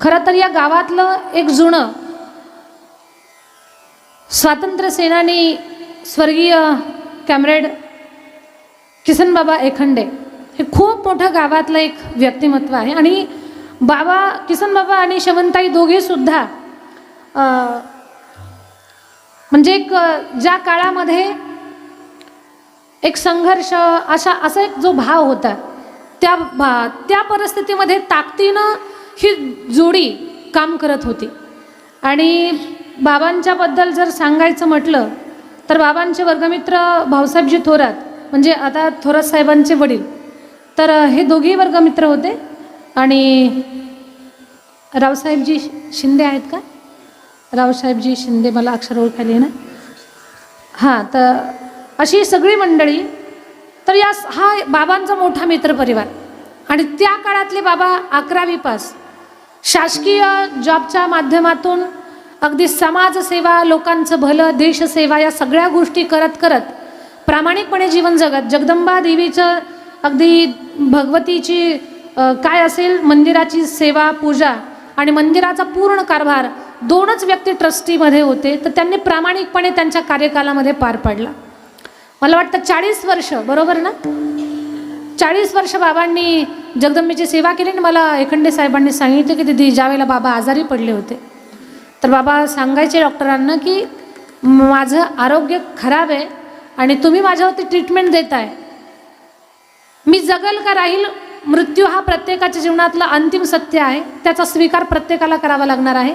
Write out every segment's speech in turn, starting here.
खरं तर या गावातलं एक जुनं स्वातंत्र्य सेनानी स्वर्गीय कॅम्रेड किसनबाबा एखंडे हे खूप मोठं गावातलं एक व्यक्तिमत्व आहे. आणि बाबा किसनबाबा आणि शवंताई दोघेसुद्धा म्हणजे एक ज्या काळामध्ये एक संघर्ष अशा असा एक जो भाव होता त्या भा त्या परिस्थितीमध्ये ताकदीनं ही जोडी काम करत होती. आणि बाबांच्याबद्दल जर सांगायचं म्हटलं तर बाबांचे वर्गमित्र भाऊसाहेबजी थोरात म्हणजे आता थोरात साहेबांचे वडील तर हे दोघेही वर्गमित्र होते. आणि रावसाहेबजी शिंदे आहेत का? रावसाहेबजी शिंदे मला अक्षर ओळखायला ना हां तर अशी सगळी मंडळी तर या हा बाबांचा मोठा मित्रपरिवार आणि त्या काळातले बाबा अकरावी पास. शासकीय जॉबच्या माध्यमातून अगदी समाजसेवा लोकांचं भलं देशसेवा या सगळ्या गोष्टी करत करत प्रामाणिकपणे जीवन जगत. जगदंबा देवीचं अगदी भगवतीची काय असेल? मंदिराची सेवा पूजा आणि मंदिराचा पूर्ण कारभार दोनच व्यक्ती ट्रस्टीमध्ये होते तर त्यांनी प्रामाणिकपणे त्यांच्या कार्यकालामध्ये पार पाडला. मला वाटतं चाळीस वर्ष बरोबर ना? चाळीस वर्ष बाबांनी जगदंबेची सेवा केली आणि मला एखंडे साहेबांनी सांगितलं की दिदी ज्यावेळेला बाबा आजारी पडले होते तर बाबा सांगायचे डॉक्टरांना की माझं आरोग्य खराब आहे आणि तुम्ही माझ्यावरती ट्रीटमेंट देताय. मी जगल का राहील मृत्यू हा प्रत्येकाच्या जीवनातला अंतिम सत्य आहे त्याचा स्वीकार प्रत्येकाला करावा लागणार आहे.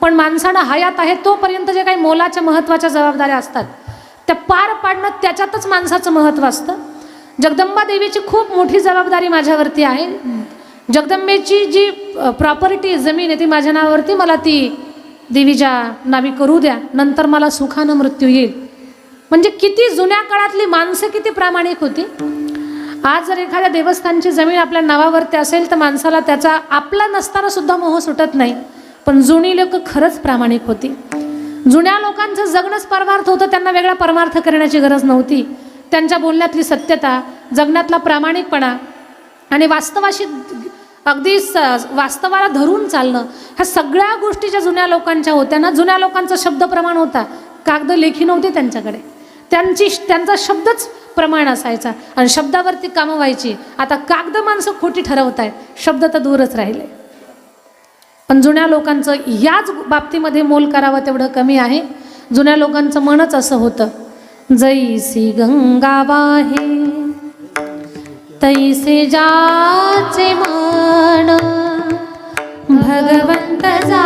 पण माणसानं हयात आहे तोपर्यंत जे काही मोलाच्या महत्त्वाच्या जबाबदाऱ्या असतात त्या पार पाडणं त्याच्यातच माणसाचं महत्त्व असतं. जगदंबा देवीची खूप मोठी जबाबदारी माझ्यावरती आहे. जगदंबेची जी प्रॉपर्टी जमीन आहे ती माझ्या नावावरती मला ती देवीच्या नावी करू द्या. नंतर मला सुखानं मृत्यू येईल. म्हणजे किती जुन्या काळातली माणसं किती प्रामाणिक होती. आज जर एखाद्या देवस्थानची जमीन आपल्या नावावरती असेल तर माणसाला त्याचा आपला नसताना सुद्धा मोह सुटत नाही. पण जुनी लोक खरंच प्रामाणिक होती. जुन्या लोकांचं जगणंच परमार्थ होतं त्यांना वेगळा परमार्थ करण्याची गरज नव्हती. त्यांच्या बोलण्यातली सत्यता जगण्यातला प्रामाणिकपणा आणि वास्तवाशी अगदी स वास्तवाला धरून चालणं ह्या सगळ्या गोष्टी ज्या जुन्या लोकांच्या होत्या ना जुन्या लोकांचा शब्द प्रमाण होता. कागद लेखी नव्हते त्यांच्याकडे. त्यांची त्यांचा शब्दच प्रमाण असायचा आणि शब्दावरती कामं व्हायची. आता कागद माणसं खोटी ठरवत आहेत शब्द तर दूरच राहिले. पण जुन्या लोकांचं याच बाबतीमध्ये मोल करावं तेवढं कमी आहे. जुन्या लोकांचं मनच असं होतं. जैसी गंगा वाहे तैसे जाचे मान भगवंत जा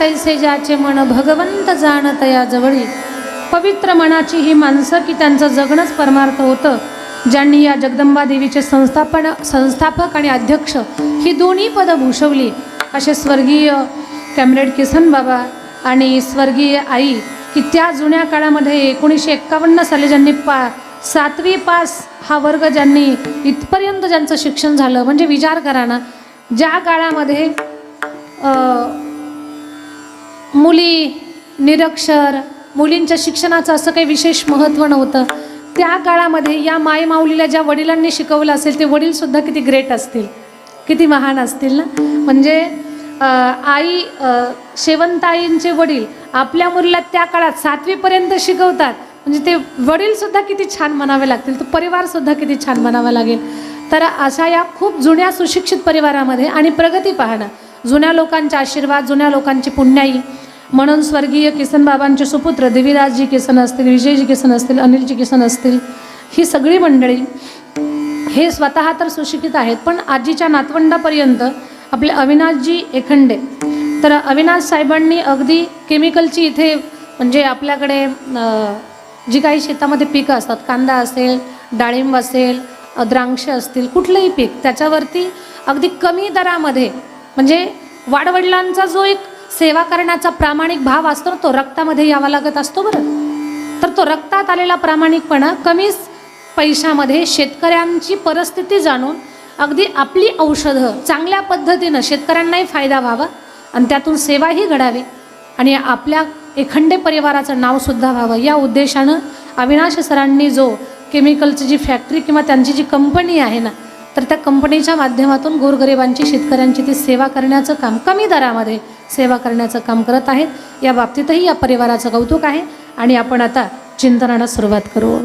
तैसे ज्याचे मन भगवंत जाणत या जवळी. पवित्र मनाची ही माणसं की त्यांचं जगणंच परमार्थ होतं. ज्यांनी या जगदंबा देवीचे संस्थापन संस्थापक आणि अध्यक्ष ही दोन्ही पदं भूषवली. असे स्वर्गीय कॅमरेड किसन बाबा आणि स्वर्गीय आई की त्या जुन्या काळामध्ये एकोणीसशे एक्कावन्न साली ज्यांनी पा सातवी पास हा वर्ग ज्यांनी इथपर्यंत ज्यांचं शिक्षण झालं म्हणजे विचार करा ना ज्या काळामध्ये मुली निरक्षर मुलींच्या शिक्षणाचं असं काही विशेष महत्त्व नव्हतं. त्या काळामध्ये या मायमाऊलीला ज्या वडिलांनी शिकवलं असेल ते वडीलसुद्धा किती ग्रेट असतील किती महान असतील ना? म्हणजे आई शेवंताईंचे वडील आपल्या मुलीला त्या काळात सातवीपर्यंत शिकवतात. म्हणजे ते वडीलसुद्धा किती छान म्हणावे लागतील तो परिवारसुद्धा किती छान म्हणावा लागेल. तर अशा या खूप जुन्या सुशिक्षित परिवारामध्ये आणि प्रगती पाहणं जुन्या लोकांचे आशीर्वाद जुन्या लोकांची पुण्याई. म्हणून स्वर्गीय किसन बाबांचे सुपुत्र देवीदासजी किसन असतील विजयजी किसन असतील अनिलजी किसन असतील ही सगळी मंडळी हे स्वतः तर सुशिक्षित आहेत पण आजीच्या नातवंडापर्यंत आपले अविनाशजी एखंडे. तर अविनाश साहेबांनी अगदी केमिकलची इथे म्हणजे आपल्याकडे जी काही शेतामध्ये पिकं असतात कांदा असेल डाळिंब असेल द्राक्ष असतील कुठलंही पीक त्याच्यावरती अगदी कमी दरामध्ये म्हणजे वाडवडिलांचा जो एक सेवा करण्याचा प्रामाणिक भाव असतो ना तो रक्तामध्ये यावा लागत असतो बरं. तर तो रक्तात आलेला प्रामाणिकपणा कमीच पैशामध्ये शेतकऱ्यांची परिस्थिती जाणून अगदी आपली औषधं चांगल्या पद्धतीनं शेतकऱ्यांनाही फायदा व्हावा आणि त्यातून सेवाही घडावी आणि आपल्या एखंडे परिवाराचं नावसुद्धा व्हावं. या उद्देशानं अविनाश सरांनी जो केमिकलची जी फॅक्टरी किंवा त्यांची जी कंपनी आहे ना तर त्या कंपनीच्या माध्यमातून गोरगरिबांची शेतकऱ्यांची ती सेवा करण्याचं काम कमी दरामध्ये सेवा करण्याचं काम करत आहेत. या बाबतीतही या परिवाराचं कौतुक आहे. आणि आपण आता चिंतनाला सुरुवात करू.